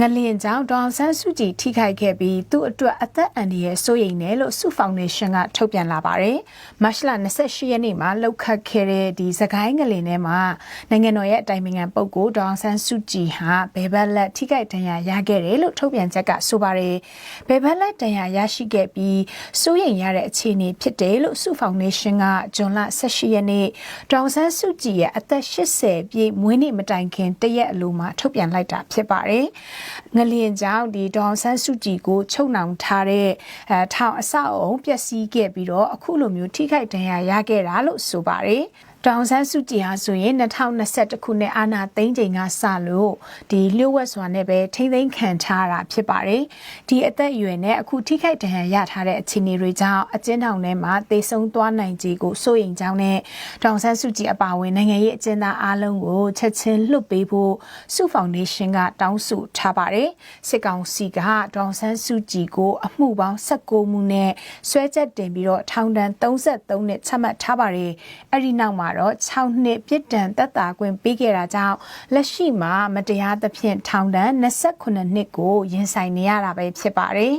ငလင်ကြောင့်ဒေါအောင်ဆန်းစုကြည်ထိခိုက်ခဲ့ပြီးသူ့အတွက်အသက်အန္တရာယ်စိုးရိမ်တယ်လို့စုဖောင်ဒေးရှင်းကထုတ်ပြန်လာပါတယ်။မတ်လ28ရက်နေ့မှာလောက်ခတ်ခဲ့တဲ့ဒီသခိုင်းငလင်ထဲမှာနိုင်ငံတော်ရဲ့အတိုင်ပင်ခံပုဂ္ဂိုလ်ဒေါအောင်ဆန်းစုကြည်ဟာဘယ်ဘက်လက်ထိခိုက်ဒဏ်ရာရခဲ့တယ်လို့ထုတ်ပြန်ချက်ကဆိုပါတယ်။ဘယ်ဘက်လက်ဒဏ်ရာရရှိခဲ့ပြီးစိုးရိမ်ရတဲ့အခြေအနေဖြစ်တယ်လို့စုဖောင်ဒေးရှင်းကဂျွန်လ18ရက်နေ့ဒေါအောင်ဆန်းစုကြည်ရဲ့အသက်80ပြည့်မွေးနေ့မတိုင်ခင်တရက်အလိုမှာထုတ်ပြန်လိုက်တာဖြစ်ပါတယ်။ငလျင်ကြောင့်ဒီဒေါန်ဆန်းစုကြည်ကိုချုပ်နှောင်ထားတဲ့အဲထောင်အဆောက်အုံပျက်စီးခဲ့ပြီးတော့အခုလိုမျိုးထိခိုက်ဒဏ်ရာရခဲ့တာလို့ဆိုပါတယ် တောင်ဆန်းစုကြည်ဟာဆိုရင်2021ခုနှစ်အာနာသိန်းချိန်ကစလို့ဒီလျှို့ဝှက်စွာနဲ့ပဲထိမ့်သိမ်းခံထားတာဖြစ်ပါတယ်။ဒီအသက်အရွယ်နဲ့အခုထိခိုက်ဒဏ်ရာရထားတဲ့အခြေအနေတွေကြောင့်အကျဉ်းထောင်ထဲမှာသေဆုံးသွားနိုင်ခြေကိုစိုးရိမ်ကြောင်းနဲ့တောင်ဆန်းစုကြည်အပါအဝင်နိုင်ငံရေးအကျဉ်းသားအားလုံးကိုချက်ချင်းလွတ်ပေးဖို့စုဖောင်ဒေးရှင်းကတောင်းဆိုထားပါတယ်။စစ်ကောင်စီကတောင်ဆန်းစုကြည်ကိုအမှုပေါင်း16မှုနဲ့ဆွဲချက်တင်ပြီးတော့ထောင်ဒဏ်33နှစ်ချမှတ်ထားပါတယ်။အဲ့ဒီနောက်မှာတော့6နှစ်ပြစ်ဒဏ်သက်သာခွင့်ပေးခဲ့တာကြောင့်လက်ရှိမှာမတရားသဖြင့်ထောင်ဒဏ်28နှစ်ကိုရင်ဆိုင်နေရတာပဲဖြစ်ပါတယ်